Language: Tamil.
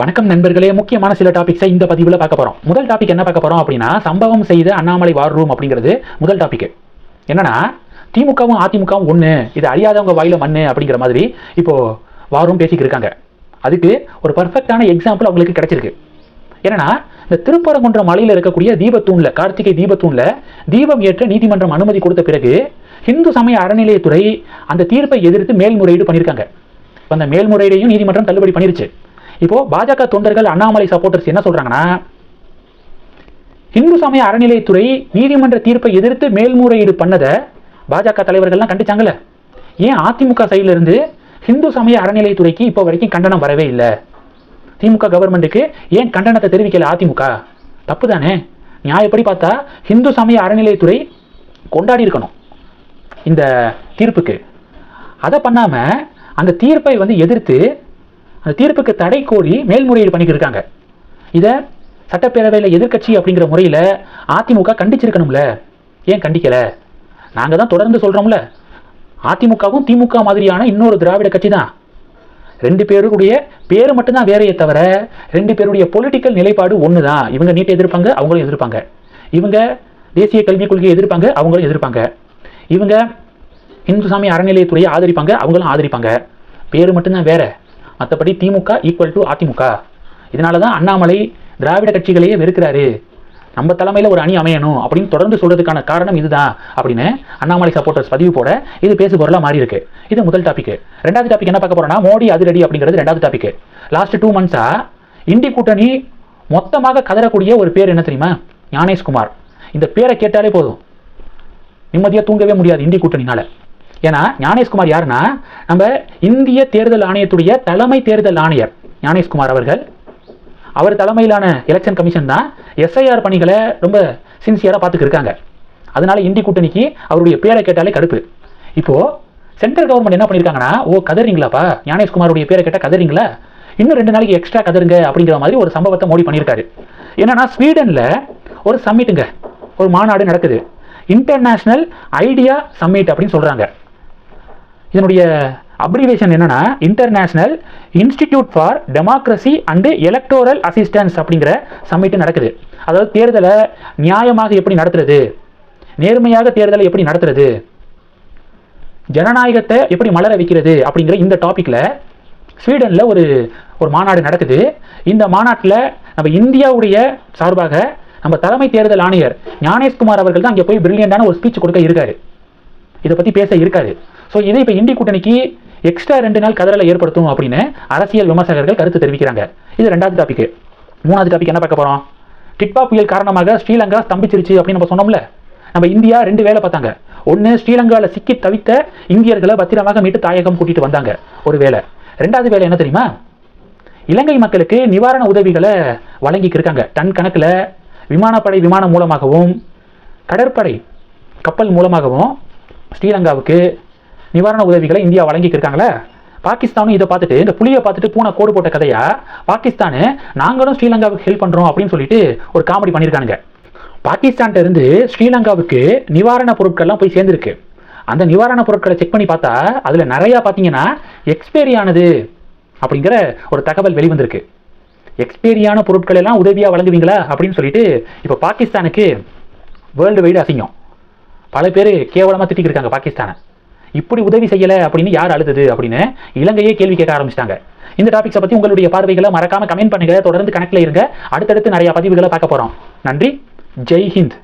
வணக்கம் நண்பர்களே. முக்கியமான சில டாபிக்ஸை இந்த பதிவில் பார்க்க போகிறோம் முதல் டாபிக் என்ன பார்க்க போகிறோம் அப்படின்னா சம்பவம் செய்த அண்ணாமலை வார் ரூம் அப்படிங்கிறது முதல் டாபிக் என்னன்னா திமுகவும் அதிமுகவும் ஒன்று இது அழியாதவங்க வாயில மண்ணு அப்படிங்கிற மாதிரி இப்போ வார் ரூம் பேசிக்கிட்டு இருக்காங்க. அதுக்கு ஒரு பர்ஃபெக்டான எக்ஸாம்பிள் அவங்களுக்கு கிடைச்சிருக்கு. என்னன்னா இந்த திருப்பரங்குன்ற மலையில் இருக்கக்கூடிய தீபத்தூண்ல கார்த்திகை தீபத்தூண்ல தீபம் ஏற்ற நீதிமன்றம் அனுமதி கொடுத்த பிறகு இந்து சமய அறநிலையத்துறை அந்த தீர்ப்பை எதிர்த்து மேல்முறையீடு பண்ணியிருக்காங்க. அந்த மேல்முறையீடையும் நீதிமன்றம் தள்ளுபடி பண்ணிருச்சு. இப்போ பாஜக தொண்டர்கள் அண்ணாமலை சப்போர்ட்டர்ஸ் என்ன சொல்றாங்கன்னா இந்து சமய அறநிலையத்துறை நீதிமன்ற தீர்ப்பை எதிர்த்து மேல்முறையீடு பண்ணதை பாஜக தலைவர்கள்லாம் கண்டிச்சாங்கல்ல. ஏன் அதிமுக சைடிலிருந்து இந்து சமய அறநிலையத்துறைக்கு இப்போ வரைக்கும் கண்டனம் வரவே இல்லை? திமுக கவர்மெண்ட்டுக்கு ஏன் கண்டனத்தை தெரிவிக்கல அதிமுக? தப்பு தானே? நியாயப்படி பார்த்தா இந்து சமய அறநிலையத்துறை கொண்டாடி இருக்கணும் இந்த தீர்ப்புக்கு. அதை பண்ணாம அந்த தீர்ப்பை வந்து எதிர்த்து அந்த தீர்ப்புக்கு தடை கோரி மேல்முறையீடு பண்ணிட்டு இருக்காங்க இதை சட்டப்பேரவையில் எதிர்க்கட்சி அப்படிங்கிற முறையில் அதிமுக கண்டிச்சிருக்கணும்ல? ஏன் கண்டிக்கலை? நாங்கள் தான் தொடர்ந்து சொல்கிறோம்ல அதிமுகவும் திமுக மாதிரியான இன்னொரு திராவிட கட்சி தான் ரெண்டு பேருடைய பேர் மட்டும்தான் வேறையே தவிர ரெண்டு பேருடைய பொலிட்டிக்கல் நிலைப்பாடு ஒன்று தான் இவங்க நீட்டை எதிர்ப்பாங்க அவங்களும் எதிர்ப்பாங்க. இவங்க தேசிய கல்விக் கொள்கையை எதிர்ப்பாங்க அவங்களும் எதிர்ப்பாங்க. இவங்க இந்து சாமி அறநிலையத்துறையை ஆதரிப்பாங்க அவங்களும் ஆதரிப்பாங்க. பேர் மட்டும்தான் வேறு. மற்றபடி திமுக ஈக்குவல் டு அதிமுக. இதனால தான் அண்ணாமலை திராவிட கட்சிகளையே வெறுக்கிறாரு. நம்ம தலைமையில் ஒரு அணி அமையணும் அப்படின்னு தொடர்ந்து சொல்கிறதுக்கான காரணம் இதுதான் அப்படின்னு அண்ணாமலை சப்போர்ட்டர்ஸ் பதிவு போட இது பேசு பொருளாக மாறி இருக்கு. இது முதல் டாபிக் ரெண்டாவது டாபிக் என்ன பார்க்க போறோம்னா மோடி அதிரடி அப்படிங்கிறது ரெண்டாவது டாபிக் லாஸ்ட் டூ மந்த்ஸா இந்தி கூட்டணி மொத்தமாக கதறக்கூடிய ஒரு பேர் என்ன தெரியுமா? ஞானேஷ்குமார். இந்த பேரை கேட்டாலே போதும். நிம்மதியாக தூங்கவே முடியாது இந்தி கூட்டணினால. ஏன்னா ஞானேஷ்குமார் யாருன்னா நம்ம இந்திய தேர்தல் ஆணையத்துடைய தலைமை தேர்தல் ஆணையர். ஞானேஷ்குமார் அவர்கள். அவர் தலைமையிலான எலெக்ஷன் கமிஷன் தான் எஸ்ஐஆர் பணிகளை ரொம்ப சின்சியராக பார்த்துக்கு இருக்காங்க. அதனால இந்தி கூட்டணிக்கு அவருடைய பேரை கேட்டாலே கடுப்பு. இப்போ சென்ட்ரல் கவர்மெண்ட் என்ன பண்ணியிருக்காங்கன்னா ஓ கதறீங்களாப்பா? ஞானேஷ்குமாருடைய பேரை கேட்டால் கதறீங்களா? இன்னும் ரெண்டு நாளைக்கு எக்ஸ்ட்ரா கதருங்க அப்படிங்கிற மாதிரி ஒரு சம்பவத்தை மோடி பண்ணியிருக்காரு. என்னன்னா ஸ்வீடனில் ஒரு சம்மிட்டுங்க ஒரு மாநாடு நடக்குது. இன்டர்நேஷ்னல் ஐடியா சம்மிட் அப்படின்னு சொல்கிறாங்க இதனுடைய அப்ரிவேஷன் என்னன்னா international institute for democracy and electoral assistance அப்படிங்கிற சம்மிட்டு நடக்குது. அதாவது தேர்தலை நியாயமாக எப்படி நடத்துறது? நேர்மையாக தேர்தலை எப்படி நடத்துறது? ஜனநாயகத்தை எப்படி மலர வைக்கிறது? அப்படிங்கிற இந்த டாப்பிக்கில் ஸ்வீடனில் ஒரு ஒரு மாநாடு நடக்குது. இந்த மாநாட்டில் நம்ம இந்தியாவுடைய சார்பாக நம்ம தலைமை தேர்தல் ஆணையர் ஞானேஷ்குமார் அவர்கள் தான் அங்கே போய் பிரில்லியண்டான ஒரு ஸ்பீச் கொடுக்க இருக்காரு. இதை பற்றி பேச இருக்காரு. ஸோ இதை இப்போ இந்தி கூட்டணிக்கு எக்ஸ்ட்ரா ரெண்டு நாள் கதறலை ஏற்படுத்தும் அப்படின்னு அரசியல் விமர்சகர்கள் கருத்து தெரிவிக்கிறாங்க. இது ரெண்டாவது டாபிக் மூணாவது டாபிக் என்ன பார்க்க போகிறோம் டிட்பா புயல் காரணமாக ஸ்ரீலங்கா ஸ்தம்பிச்சிருச்சு அப்படின்னு நம்ம சொன்னோம்ல. நம்ம இந்தியா ரெண்டு வேலை பார்த்தாங்க. ஒன்று ஸ்ரீலங்காவில் சிக்கி தவித்த இந்தியர்களை பத்திரமாக மீட்டு தாயகம் கூட்டிட்டு வந்தாங்க. ஒரு வேலை ரெண்டாவது வேலை என்ன தெரியுமா? இலங்கை மக்களுக்கு நிவாரண உதவிகளை வழங்கிக்கு இருக்காங்க. டன் கணக்கில் விமானப்படை விமானம் மூலமாகவும் கடற்படை கப்பல் மூலமாகவும் ஸ்ரீலங்காவுக்கு நிவாரண உதவிகளை இந்தியா வழங்கிக்கு இருக்காங்களே? பாகிஸ்தானும் இதை பார்த்துட்டு இந்த புலியை பார்த்துட்டு பூனை கோடு போட்ட கதையா? பாகிஸ்தானு நாங்களும் ஸ்ரீலங்காவுக்கு ஹெல்ப் பண்ணுறோம் அப்படின்னு சொல்லிட்டு ஒரு காமெடி பண்ணியிருக்கானுங்க பாகிஸ்தான்ட்ட இருந்து ஸ்ரீலங்காவுக்கு நிவாரண பொருட்கள்லாம் போய் சேர்ந்துருக்கு. அந்த நிவாரண பொருட்களை செக் பண்ணி பார்த்தா அதில் நிறையா பார்த்தீங்கன்னா எக்ஸ்பைரி ஆனது அப்படிங்கிற ஒரு தகவல் வெளிவந்திருக்கு. எக்ஸ்பைரியான பொருட்கள் எல்லாம் உதவியாக வழங்குவீங்களா அப்படின்னு சொல்லிட்டு இப்போ பாகிஸ்தானுக்கு வேர்ல்டு வைடு அசிங்கம். பல பேர் கேவலமாக திட்டிக்கிருக்காங்க பாகிஸ்தானை. இப்படி உதவி செய்யலை அப்படின்னு யார் அழுதுது அப்படின்னு இலங்கையே கேள்வி கேட்க ஆரம்பிச்சிட்டாங்க. இந்த டாபிக்ஸை பற்றி உங்களுடைய பார்வைகளை மறக்காம கமெண்ட் பண்ணுங்க. தொடர்ந்து கணக்கில் இருங்க. அடுத்தடுத்து நிறைய பதிவுகளை பார்க்க போகிறோம் நன்றி. ஜெய் ஹிந்த்.